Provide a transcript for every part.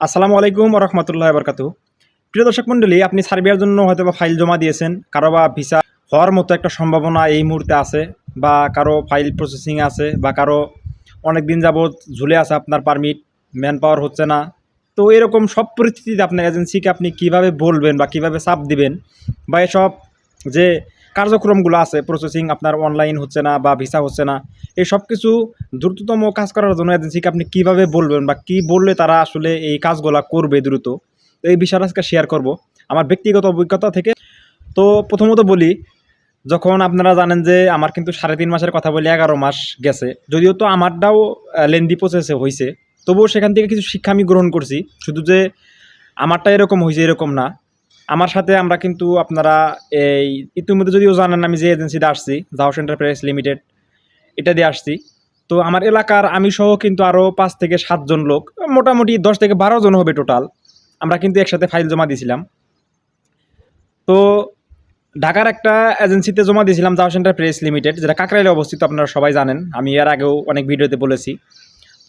আসসালামু আলাইকুম রহমতুল্লাহ বরকাত প্রিয় দর্শক মণ্ডলী আপনি সার্বিয়ার জন্য হয়তো বা ফাইল জমা দিয়েছেন, কারও বা ভিসা হওয়ার মতো একটা সম্ভাবনা এই মুহূর্তে আছে বা কারও ফাইল প্রসেসিং আছে বা কারও অনেক দিন যাবৎ ঝুলে আছে আপনার পারমিট ম্যান পাওয়ার হচ্ছে না। তো এরকম সব পরিস্থিতিতে আপনার এজেন্সিকে আপনি কীভাবে বলবেন বা কীভাবে চাপ দিবেন বা এসব যে কার্যক্রমগুলো আছে প্রসেসিং আপনার অনলাইন হচ্ছে না বা ভিসা হচ্ছে না, এই সব কিছু দ্রুততম কাজ করার জন্য এজেন্সিকে আপনি কীভাবে বলবেন বা কি বললে তারা আসলে এই কাজগুলো করবে দ্রুত? তো এই বিষয়টা আজকে শেয়ার করব, আমার ব্যক্তিগত অভিজ্ঞতা থেকে। তো প্রথমত বলি, যখন আপনারা জানেন যে আমার কিন্তু সাড়ে তিন মাসের কথা বলে এগারো মাস গেছে, যদিও তো আমারটাও লেন্দি প্রসেসে হয়েছে তবুও সেখান থেকে কিছু শিক্ষা আমি গ্রহণ করছি, শুধু যে আমারটা এরকম হয়েছে এরকম না। আমার সাথে আমরা কিন্তু আপনারা এই ইতিমধ্যে যদিও জানেন আমি যে এজেন্সিতে আসছি জাউস এন্টারপ্রাইজ লিমিটেড এটা দিয়ে আসছি। তো আমার এলাকার আমি সহ কিন্তু আরও পাঁচ থেকে সাতজন লোক, মোটামুটি দশ থেকে বারো জন হবে টোটাল আমরা কিন্তু একসাথে ফাইল জমা দিয়েছিলাম। তো ঢাকার একটা এজেন্সিতে জমা দিয়েছিলাম জাউস এন্টারপ্রাইজ লিমিটেড যেটা কাকরাইলে অবস্থিত, আপনারা সবাই জানেন। আমি এর আগেও অনেক ভিডিওতে বলেছি।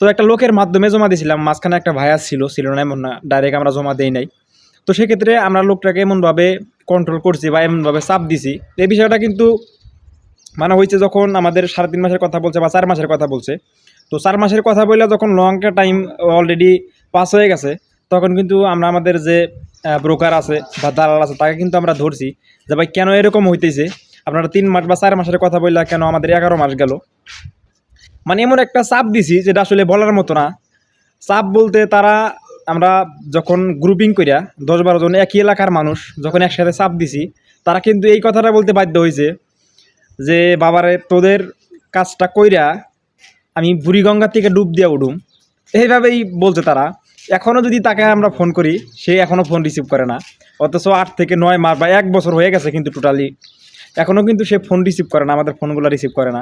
তো একটা লোকের মাধ্যমে জমা দিয়েছিলাম, মাঝখানে একটা ভাইয়াস ছিল ছিল না, এমন না ডাইরেক্ট আমরা জমা দেই নাই। তো সেক্ষেত্রে আমরা লোকটাকে এমনভাবে কন্ট্রোল করছি বা এমনভাবে চাপ দিছি। এই বিষয়টা কিন্তু মানে হয়েছে যখন আমাদের সাড়ে তিন মাসের কথা বলছে বা চার মাসের কথা বলছে। তো চার মাসের কথা বললে যখন লং একটা টাইম অলরেডি পাস হয়ে গেছে, তখন কিন্তু আমরা আমাদের যে ব্রোকার আছে বা দালাল আছে, তাকে কিন্তু আমরা ধরছি যে, ভাই, কেন এরকম হইতেছে? আপনারা তিন মাস বা চার মাসের কথা বললে কেন আমাদের এগারো মাস গেল? মানে এমন একটা চাপ দিছি যেটা আসলে বলার মতো না। চাপ বলতে তারা আমরা যখন গ্রুপিং করিয়া দশ বারো জন একই এলাকার মানুষ যখন একসাথে চাপ দিছি, তারা কিন্তু এই কথাটা বলতে বাধ্য হয়েছে যে, বাবারে, তোদের কাজটা কইরা আমি বুড়িগঙ্গা থেকে ডুব দিয়া উঠুম এইভাবেই বলছে তারা। এখনও যদি তাকে আমরা ফোন করি, সে এখনও ফোন রিসিভ করে না। অথচ আট থেকে নয় মাস বা এক বছর হয়ে গেছে কিন্তু টোটালি এখনও কিন্তু সে ফোন রিসিভ করে না, আমাদের ফোনগুলো রিসিভ করে না।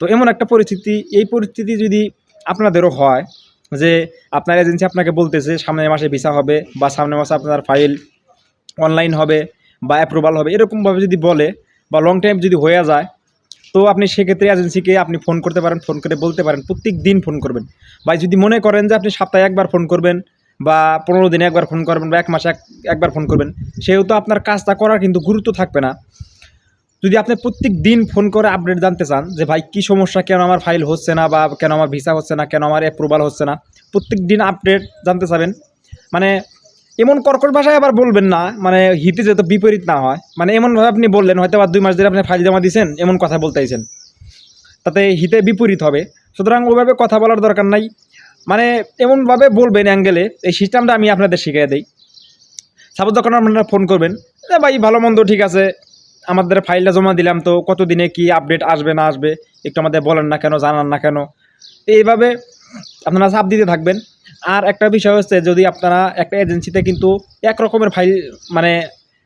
তো এমন একটা পরিস্থিতি, এই পরিস্থিতি যদি আপনাদেরও হয় যে আপনার এজেন্সি আপনাকে বলতেছে সামনের মাসে ভিসা হবে বা সামনের মাসে আপনার ফাইল অনলাইন হবে বা অ্যাপ্রুভাল হবে, এরকমভাবে যদি বলে বা লং টাইম যদি হয়ে যায়, তো আপনি সেক্ষেত্রে এজেন্সিকে আপনি ফোন করতে পারেন ফোন করে বলতে পারেন, প্রত্যেক দিন ফোন করবেন। বা যদি মনে করেন যে আপনি সপ্তাহে একবার ফোন করবেন বা পনেরো দিনে একবার ফোন করবেন বা এক মাসে এক, একবার ফোন করবেন, সেহেতু আপনার কাজটা করার কিন্তু গুরুত্ব থাকবে না। যদি আপনি প্রত্যেক দিন ফোন করে আপডেট জানতে চান যে, ভাই, কী সমস্যা? কেন আমার ফাইল হচ্ছে না বা কেন আমার ভিসা হচ্ছে না? কেন আমার অ্যাপ্রুভাল হচ্ছে না? প্রত্যেক দিন আপডেট জানতে চাবেন। মানে এমন কর্কট ভাষায় আবার বলবেন না মানে হিতে যাতে বিপরীত না হয় মানে এমনভাবে আপনি বললেন, হয়তো বা দুই মাস ধরে আপনি ফাইল জমা দিয়েছেন এমন কথা বলতেছেন। তাতে হিতে বিপরীত হবে। সুতরাং ওইভাবে কথা বলার দরকার নাই। মানে এমনভাবে বলবেন অ্যাঙ্গেলে এই সিস্টেমটা আমি আপনাদের শিখিয়ে দিই। সাপোজ যখন আপনারা ফোন করবেন ভাই, ভালো মন্দ ঠিক আছে আমাদের ফাইলটা জমা দিলাম তো কত দিনে কি আপডেট আসবে না আসবে? একটু আমাদের বলেন না কেন, জানান না কেন? তো এইভাবে আপনারা চাপ দিতে থাকবেন। আর একটা বিষয় হচ্ছে, যদি আপনারা একটা এজেন্সিতে কিন্তু এক রকমের ফাইল মানে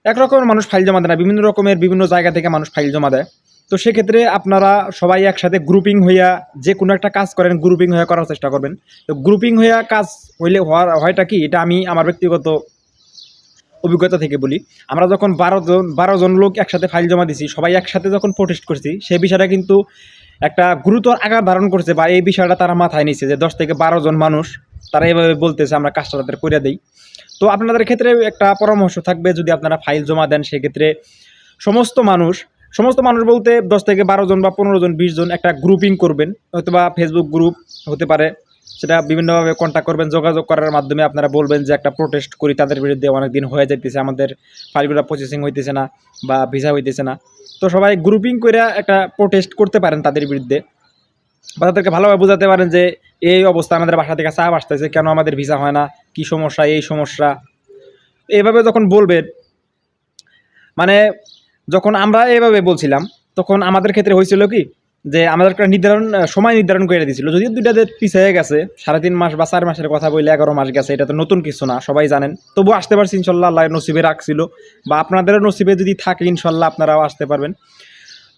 এক রকমের মানুষ ফাইল জমা দেয় না, বিভিন্ন রকমের বিভিন্ন জায়গা থেকে মানুষ ফাইল জমা দেয়। তো সেক্ষেত্রে আপনারা সবাই একসাথে গ্রুপিং হইয়া যে কোনো একটা কাজ করেন গ্রুপিং হয়ে করার চেষ্টা করবেন। তো গ্রুপিং হইয়া কাজ হইলে হওয়ার, হয়টা কি? এটা আমি, আমার ব্যক্তিগত অভিজ্ঞতা থেকে বলি, আমরা যখন বারো জন বারো জন লোক একসাথে ফাইল জমা দিছি, সবাই একসাথে যখন প্রোটেস্ট করছি, সেই বিষয়টা কিন্তু একটা গুরুতর আকার ধারণ করছে বা এই বিষয়টা তারা মাথায় নিচ্ছে যে দশ থেকে বারো জন মানুষ, তারা এভাবে বলতেছে, আমরা কাজটা তাদের করে দিই। তো আপনাদের ক্ষেত্রে একটা পরামর্শ থাকবে যদি আপনারা ফাইল জমা দেন, সেক্ষেত্রে সমস্ত মানুষ সমস্ত মানুষ বলতে দশ থেকে বারো জন বা পনেরো জন, বিশ জন একটা গ্রুপিং করবেন হয়তো বা ফেসবুক গ্রুপ হতে পারে সেটা বিভিন্নভাবে কন্ট্যাক্ট করবেন, যোগাযোগ করার মাধ্যমে আপনারা বলবেন যে একটা প্রোটেস্ট করি, তাদের বিরুদ্ধে অনেক দিন হয়ে যাইতেছে, আমাদের ফাইলগুলো প্রসেসিং হইতেছে না বা ভিসা হইতেছে না। তো সবাই গ্রুপিং করে একটা প্রোটেস্ট করতে পারেন তাদের বিরুদ্ধে বা তাদেরকে ভালোভাবে বোঝাতে পারেন যে এই অবস্থা আমাদের বাসা থেকে চাপ আসতেছে, কেন আমাদের ভিসা হয় না, কি সমস্যা, এই সমস্যা। এইভাবে যখন বলবেন মানে যখন আমরা এইভাবে বলছিলাম, তখন আমাদের ক্ষেত্রে হয়েছিল কি যে আমাদের একটা নির্ধারণ, সময় নির্ধারণ করে দিয়েছিল। যদিও দুইটা ডেট পিছিয়ে গেছে, সাড়ে তিন মাস বা চার মাসের কথা বললে এগারো মাস গেছে, এটা তো নতুন কিছু না, সবাই জানেন। তবু আসতে পারছি, ইনশাল্লাহ আল্লাহ নসিবে রাখছিল। বা আপনাদেরও নসিবে যদি থাকে, ইনশাল্লাহ আপনারাও আসতে পারবেন।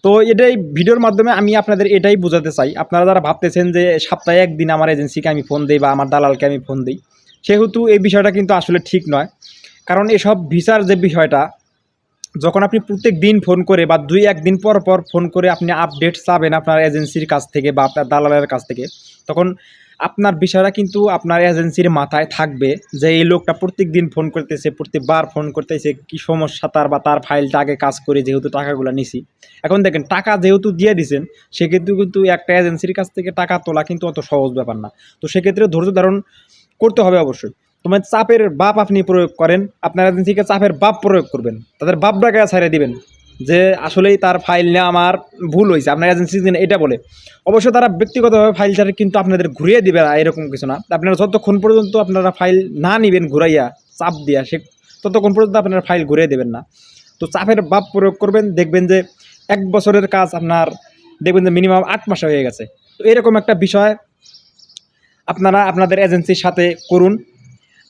তো এটাই ভিডিওর মাধ্যমে আমি আপনাদের এটাই বোঝাতে চাই। আপনারা যারা ভাবতেছেন যে সপ্তাহে একদিন আমার এজেন্সিকে আমি ফোন দিই বা আমার দালালকে আমি ফোন দিই, সেহেতু এই বিষয়টা কিন্তু আসলে ঠিক নয়। কারণ এসব ভিসার যে বিষয়টা যখন আপনি প্রত্যেক দিন ফোন করে বা দুই একদিন পর পর ফোন করে আপনি আপডেট চাবেন আপনার এজেন্সির কাছ থেকে বা আপনার দালালের কাছ থেকে, তখন আপনার বিষয়টা কিন্তু আপনার এজেন্সির মাথায় থাকবে যে এই লোকটা প্রত্যেক দিন ফোন করতেছে, প্রত্যেকবার ফোন করতেছে, কি সমস্যা তার বা তার ফাইলটা আগে কাজ করে যেহেতু টাকাগুলো নিছি। এখন দেখেন, টাকা যেহেতু দিয়ে দিছেন সেক্ষেত্রে কিন্তু একটা এজেন্সির কাছ থেকে টাকা তোলা কিন্তু অত সহজ ব্যাপার না। তো সেক্ষেত্রে ধৈর্য ধারণ করতে হবে অবশ্যই। তোমার চাপের বাপ আপনি প্রয়োগ করেন, আপনার এজেন্সিকে চাপের বাপ প্রয়োগ করবেন। তাদের বাপটাকে ছাড়িয়ে দিবেন যে আসলেই তার ফাইল নিয়ে আমার ভুল হয়েছে। আপনার এজেন্সি এটা বলে। অবশ্য তারা ব্যক্তিগতভাবে ফাইল ছাড়ে কিন্তু আপনাদের ঘুরিয়ে দিবে না, এরকম কিছু না। আপনারা যতক্ষণ পর্যন্ত আপনারা ফাইল না নিবেন ঘুরাইয়া, চাপ দিয়া, সে ততক্ষণ পর্যন্ত আপনারা ফাইল ঘুরিয়ে দেবেন না। তো চাপের বাপ প্রয়োগ করবেন, দেখবেন যে এক বছরের কাজ আপনার, দেখবেন যে মিনিমাম আট মাসে হয়ে গেছে। তো এরকম একটা বিষয় আপনারা আপনাদের এজেন্সির সাথে করুন।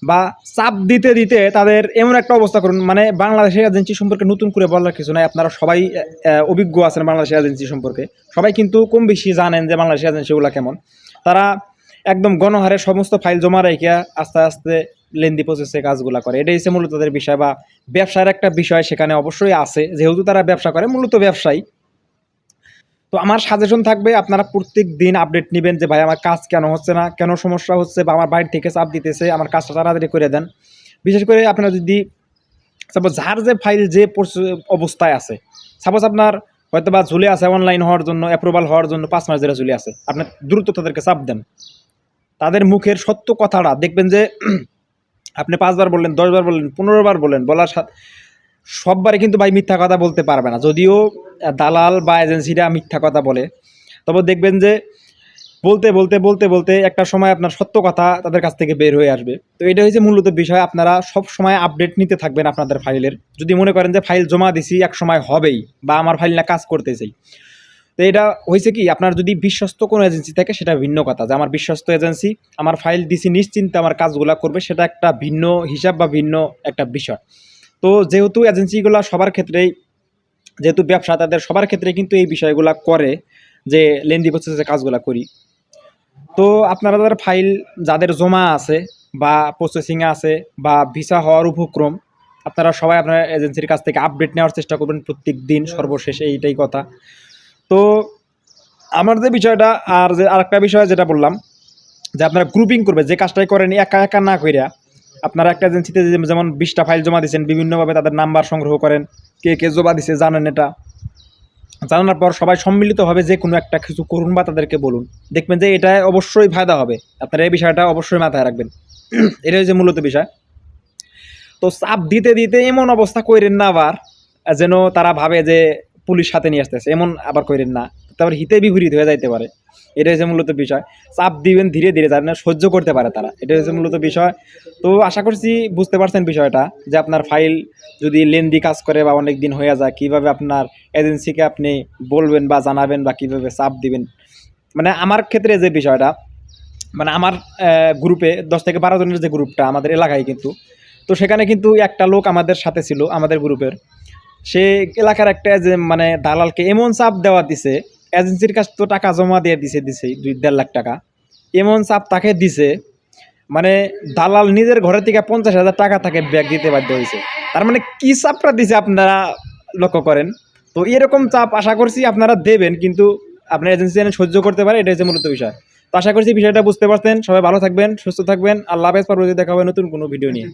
বা চাপ দিতে দিতে তাদের এমন একটা অবস্থা করুন মানে বাংলাদেশের এজেন্সি সম্পর্কে নতুন করে বলার কিছু নাই। আপনারা সবাই অভিজ্ঞ আছেন বাংলাদেশের এজেন্সি সম্পর্কে। সবাই কিন্তু কম বেশি জানেন যে বাংলাদেশের এজেন্সিগুলো কেমন। তারা একদম গণহারে সমস্ত ফাইল জমা রেখে আস্তে আস্তে লেন্দি প্রসেসে কাজগুলো করে। এটাই হচ্ছে মূলত তাদের বিষয় বা ব্যবসার একটা বিষয় সেখানে অবশ্যই আছে। যেহেতু তারা ব্যবসা করে, মূলত ব্যবসায়ী। তো আমার সাজেশন থাকবে, আপনারা প্রত্যেক দিন আপডেট নেবেন যে, ভাই, আমার কাজ কেন হচ্ছে না? কেন সমস্যা হচ্ছে? বা আমার বাড়ি থেকে চাপ দিতেছে, আমার কাজটা তাড়াতাড়ি করে দেন। বিশেষ করে আপনারা যদি সাপোজ যার যে ফাইল যে অবস্থায় আছে সাপোজ আপনার হয়তো বা ঝুলে আছে অনলাইন হওয়ার জন্য অ্যাপ্রুভাল হওয়ার জন্য পাঁচ মাস ধরে ঝুলে আছে, আপনি দ্রুত তাদেরকে চাপ দেন। তাদের মুখের সত্য কথাটা দেখবেন যে, আপনি পাঁচবার বললেন, দশবার বললেন পনেরো বার বললেন, বলার সাথে সববারে কিন্তু ভাই মিথ্যা কথা বলতে পারবে না। যদিও দালাল বা এজেন্সিরা মিথ্যা কথা বলে। তবে দেখবেন যে, বলতে বলতে বলতে বলতে একটা সময় আপনার সত্য কথা তাদের কাছ থেকে বের হয়ে আসবে। তো এটা হয়েছে মূলত বিষয়। আপনারা সব সময় আপডেট নিতে থাকবেন আপনাদের ফাইলের যদি মনে করেন যে ফাইল জমা দিছি, এক সময় হবেই বা আমার ফাইল না কাজ করতে চাই তো এটা হয়েছে কি, আপনার যদি বিশ্বস্ত কোনো এজেন্সি থাকে, সেটা ভিন্ন কথা। যে আমার বিশ্বস্ত এজেন্সি, আমার ফাইল দিছি, নিশ্চিন্তে আমার কাজগুলো করবে, সেটা একটা ভিন্ন হিসাব বা ভিন্ন একটা বিষয়। তো যেহেতু এজেন্সিগুলো সবার ক্ষেত্রেই, যেহেতু ব্যবসা তাদের সবার ক্ষেত্রে কিন্তু এই বিষয়গুলো করে যে লেন্দি প্রসেসে কাজগুলো করি। তো আপনারা যাদের ফাইল যাদের জমা আছে বা প্রসেসিং আছে বা ভিসা হওয়ার উপক্রম, আপনারা সবাই আপনার এজেন্সির কাছ থেকে আপডেট নেওয়ার চেষ্টা করবেন প্রত্যেক দিন সর্বশেষ এইটাই কথা। তো আমার যে বিষয়টা, আর যে আরেকটা বিষয় যেটা বললাম, যে আপনারা গ্রুপিং করবে, যে কাজটাই করেন, একা একা না কইরা আপনারা একটা এজেন্সিতে যেমন বিশটা ফাইল জমা দিচ্ছেন বিভিন্নভাবে তাদের নাম্বার সংগ্রহ করেন, কে কে জমা দিছে জানেন এটা। জানার পর সবাই সম্মিলিতভাবে যে কোনো একটা কিছু করুন বা তাদেরকে বলুন। দেখবেন যে এটা অবশ্যই ফায়দা হবে। আপনারা এই বিষয়টা অবশ্যই মাথায় রাখবেন। এটাই হচ্ছে মূলত বিষয়। তো চাপ দিতে দিতে এমন অবস্থা কইরেন না আবার, যেন তারা ভাবে যে পুলিশ সাথে নিয়ে আসতেছে। এমন আবার কইরেন না। তারপর হিতে বিপরীত হয়ে যাইতে পারে। এটা হচ্ছে মূলত বিষয়। চাপ দিবেন ধীরে ধীরে যার সহ্য করতে পারে তারা। এটা হচ্ছে মূলত বিষয়। তো আশা করছি বুঝতে পারছেন বিষয়টা, যে আপনার ফাইল যদি লেন্দি কাজ করে বা অনেক দিন হয়ে যায়, কীভাবে আপনার এজেন্সিকে আপনি বলবেন বা জানাবেন বা কীভাবে চাপ দিবেন। মানে আমার ক্ষেত্রে যে বিষয়টা মানে আমার গ্রুপে দশ থেকে বারো জনের যে গ্রুপটা আমাদের এলাকায় কিন্তু, তো সেখানে কিন্তু একটা লোক আমাদের সাথে ছিল, আমাদের গ্রুপের সে এলাকার একটা যে মানে দালালকে এমন চাপ দেওয়া দিছে এজেন্সির কাছ তো টাকা জমা দিয়ে দিছে দিছে, দুই, দেড় লাখ টাকা। এমন চাপ তাকে দিছে মানে দালাল নিজের ঘরের থেকে পঞ্চাশ হাজার টাকা তাকে ব্যাগ দিতে বাধ্য হয়েছে। তার মানে কি চাপটা দিছে আপনারা লক্ষ্য করেন? তো এরকম চাপ আশা করছি আপনারা দেবেন, কিন্তু আপনার এজেন্সি যেন সহ্য করতে পারে এটা হচ্ছে মূলত বিষয়। তো আশা করছি বিষয়টা বুঝতে পারছেন। সবাই ভালো থাকবেন, সুস্থ থাকবেন। আল্লাহ হাফেজ, পরবর্তী দেখা হবে নতুন কোনো ভিডিও নিয়ে।